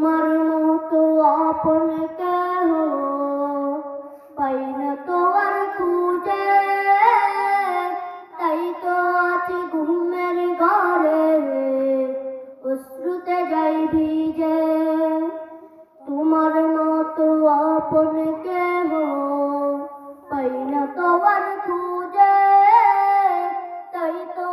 তোমার মতো আপন কেহ পাই না তো আর খুঁজে। তাই তো আছি ঘুমের ঘরে। অশ্রুতে যাই ভিজে। তোমার মতো আপন কেহ পাই না তো আর খুঁজে। তাই তো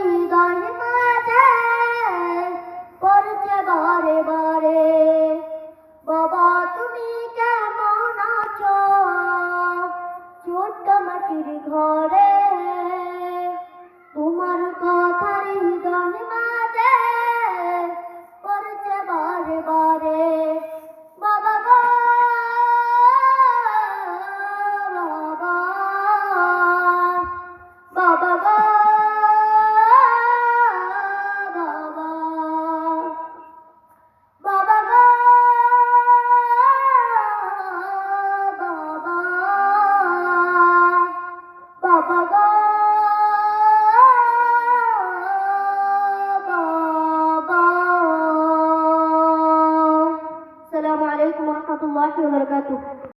হৃদয় মাঝে পড়ছে বারে বারে। বাবা তুমি কেমন আছো? ছোট্ট মাটির ঘরে से लड़का वबरकू